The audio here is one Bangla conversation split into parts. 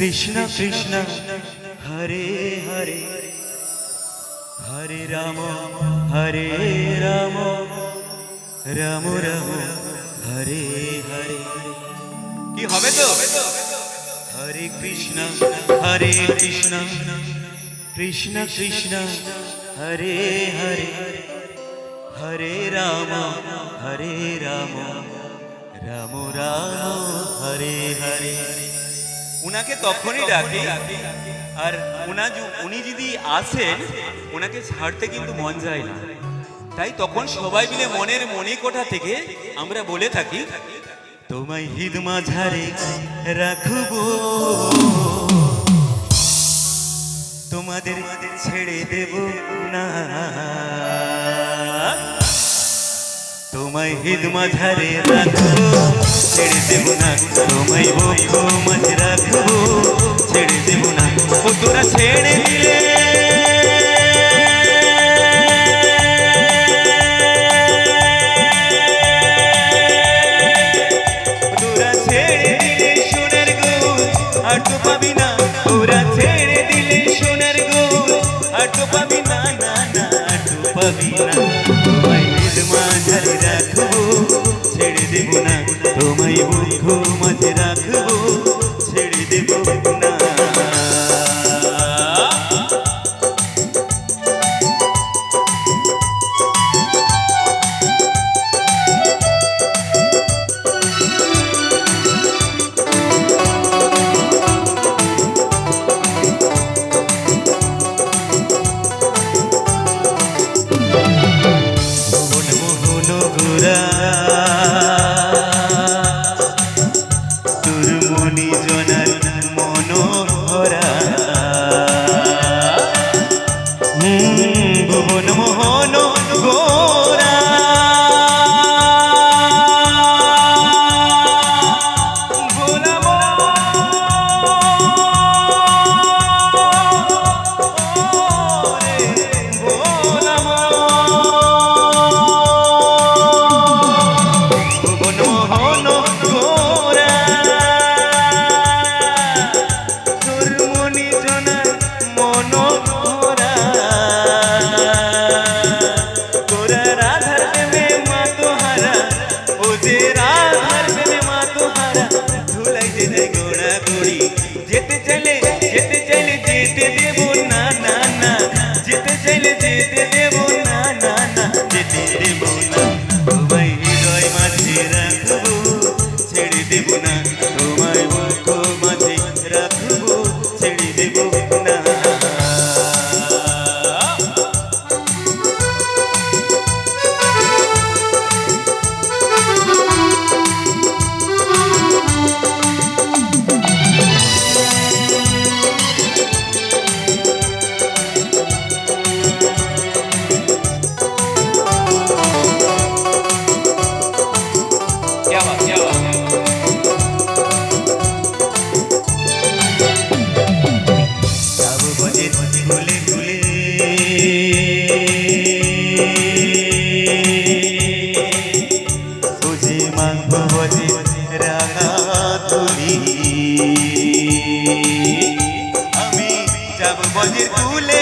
কৃষ্ণ কৃষ্ণ হরে হরে হরে রাম হরে রাম রাম রাম হরে হরে কি হবে তো হরে কৃষ্ণ হরে কৃষ্ণ কৃষ্ণ কৃষ্ণ হরে হরে হরে রাম হরে রাম রাম রাম হরে হরে উনাকে তখনই ডাকে। আর উনা উনি যদি আসেন ওনাকে ছাড়তে কিন্তু মন যায় না। তাই তখন সবাই মিলে মনের মনে কোঠা থেকে আমরা বলে থাকি, তোমায় হিদ মাঝারে রাখব। তোমাদের ছেড়ে দেব না। তোমায় হিদ মাঝারে রাখব। ছেড়ে দেব না, তোমায় বক্ষ মাঝে রাখব। ছেড়ে দেব না তোরা ছেড়ে দিলে বুদ্ধ রাখব ভুবন মোহন Dele. আমি যাব বজে ফুলে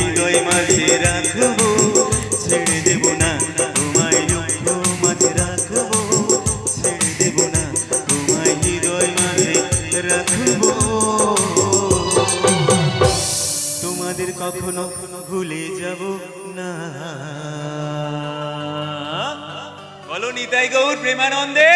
তোমাদের কখনো ভুলে যাব না। বলো নিতাই গৌর প্রেমানন্দে।